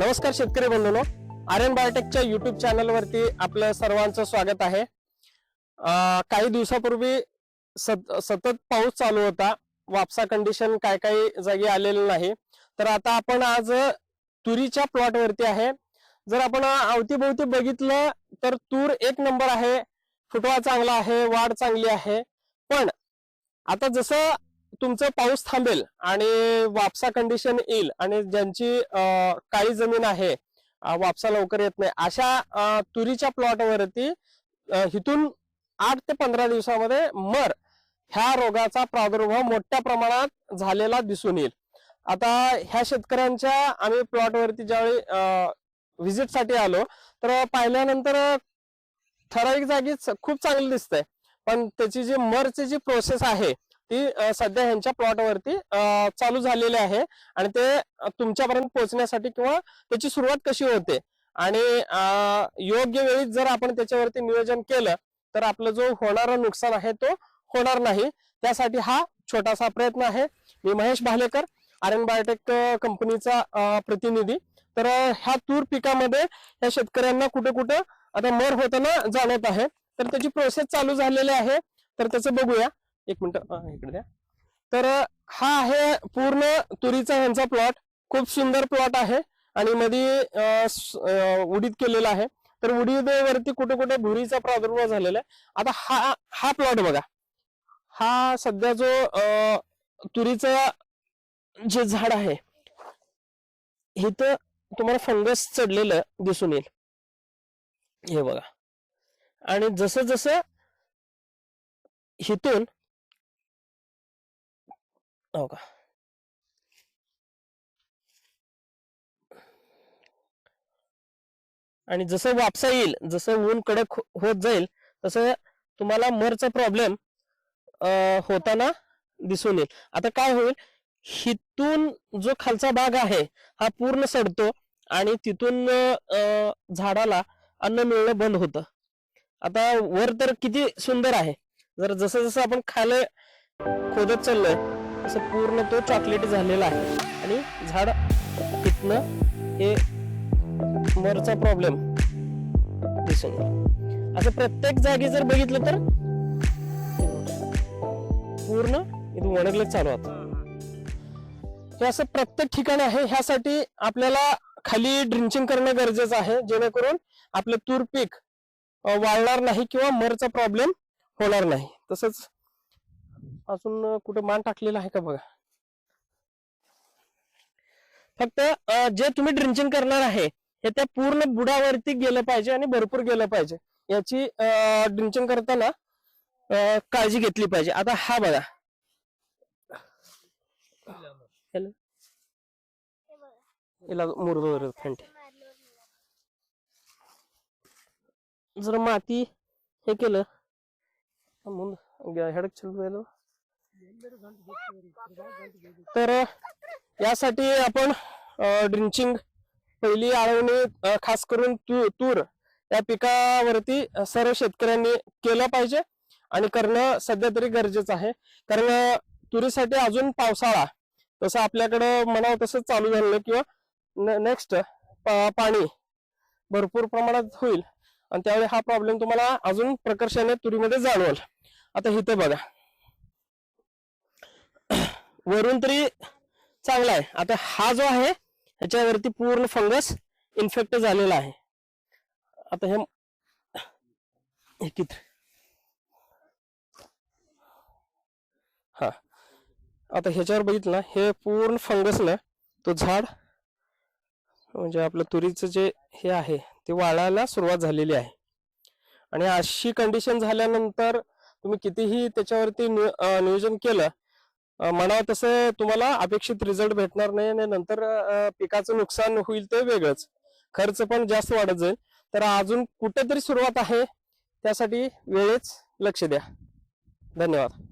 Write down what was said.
नमस्कार शेतकरी बंधूनो. आर्यन बायोटेकच्या युट्यूब चॅनलवरती आपलं सर्वांचं स्वागत आहे. काही दिवसापूर्वी सत- सतत पाऊस चालू होता. वापसा कंडिशन काय काही जागी आलेलं नाही. तर आता आपण आज तुरीच्या प्लॉटवरती आहे. जर आपण अवतीभोवती बघितलं तर तूर एक नंबर आहे. फुटवा चांगला आहे वाढ चांगली आहे. पण आता जसं तुमचं पाऊस थांबेल आणि वापसा कंडिशन येईल आणि ज्यांची काळी जमीन आहे वापसा लवकर येत नाही अशा तुरीच्या प्लॉटवरती हिथून इथून आठ ते पंधरा दिवसामध्ये मर ह्या रोगाचा प्रादुर्भाव मोठ्या प्रमाणात झालेला दिसून येईल. आता ह्या शेतकऱ्यांच्या आम्ही प्लॉटवरती ज्यावेळी व्हिजिटसाठी आलो तर पाहिल्यानंतर ठराविक जागी खूप चांगली दिसतंय. पण त्याची जी मरची जी प्रोसेस आहे ती सध्या ह्यांच्या प्लॉटवरती चालू झालेली आहे. आणि ते तुमच्यापर्यंत पोहोचण्यासाठी किंवा त्याची सुरुवात कशी होते? आणि योग्य वेळी जर आपण त्याच्यावरती नियोजन केलं तर आपलं जो होणारा नुकसान आहे तो होणार नाही. त्यासाठी हा छोटासा प्रयत्न आहे. मी महेश भालेकर आर्यन बायोटेक कंपनीचा प्रतिनिधी. तर ह्या तूर पिकामध्ये या शेतकऱ्यांना कुठे कुठं आता मर होताना जाणवत आहे. तर त्याची प्रोसेस चालू झालेली आहे. तर त्याचं बघूया. एक मिनिट इकडे द्या. तर हा आहे पूर्ण तुरीचा ह्यांचा प्लॉट खूप सुंदर प्लॉट आहे आणि मध्ये उडीद केलेला आहे. तर उडीदवरती कुठे कुठे भुरीचा प्रादुर्भाव झालेला आहे. आता हा हा प्लॉट बघा. हा सध्या जो तुरीचा जे झाड आहे इथं तुम्हाला फंगस चढलेलं दिसून येईल. हे बघा. आणि जसं जसं हिथून हो का आणि जसं वापसा येईल जसं ऊन कडक हो, होत जाईल तसं तुम्हाला मरचा प्रॉब्लेम होताना दिसून येईल. आता काय होईल? हिथून जो खालचा भाग आहे हा पूर्ण सडतो आणि तिथून झाडाला अन्न मिळणं बंद होतं. आता वर तर किती सुंदर आहे. जर जसं जसं आपण खाले खोदत चाललोय असं पूर्ण तो चॉकलेट झालेला आहे. आणि झाड तिथनं हे मरचा प्रॉब्लेम दिसून असं प्रत्येक जागी जर बघितलं तर पूर्ण इथून वणगलं चालू होतं. हे असं प्रत्येक ठिकाण आहे. ह्यासाठी आपल्याला खाली ड्रिंचिंग करणं गरजेचं आहे. जेणेकरून आपलं तूर पीक वाढणार वाळणार नाही किंवा मरचा प्रॉब्लेम होणार नाही. तसंच अजून कुठे मान टाकलेला आहे का बघा? फक्त जे तुम्ही ड्रिंचिंग करणार आहे हे त्या पूर्ण बुडावरती गेलं पाहिजे आणि भरपूर गेलं पाहिजे. याची ड्रिंचिंग करताना काळजी घेतली पाहिजे. आता हा बघा. हॅलो. याला फंट जर माती हे केलं ಮುಂದೆ ಹೆಡಕ್ ಚಲೋ तर यासाठी आपण ड्रिंचिंग पहिली आळवणी अ, खास करून तू तूर या पिकावरती अ, सर्व शेतकऱ्यांनी केलं पाहिजे आणि करणं सध्या तरी गरजेचं आहे कारण अ, तुरीसाठी अजून पावसाळा तसं आपल्याकडं म्हणावं तसं चालू झालं नाही किंवा नेक्स्ट पाणी भरपूर प्रमाणात होईल आणि त्यावेळी हा प्रॉब्लेम तुम्हाला अजून प्रकर्षाने तुरीमध्ये जाणवल आता इथं बघा. वरून तरी चांगला आहे. आता हा जो आहे ह्याच्यावरती पूर्ण फंगस इन्फेक्ट झालेला आहे. आता हे हे किती? हा. आता ह्याच्यावर बघितलं हे पूर्ण फंगस ना तो झाड म्हणजे आपलं तुरीचं जे हे आहे ते वाळायला सुरुवात झालेली आहे. आणि अशी कंडिशन झाल्यानंतर तुम्ही कितीही त्याच्यावरती नियोजन केलं म्हणावं तसं तुम्हाला अपेक्षित रिझल्ट भेटणार नाही आणि नंतर पिकाचं नुकसान होईल ते वेगळंच. खर्च पण जास्त वाढत जाईल. तर अजून कुठेतरी सुरुवात आहे. त्यासाठी वेळेच लक्ष द्या. धन्यवाद.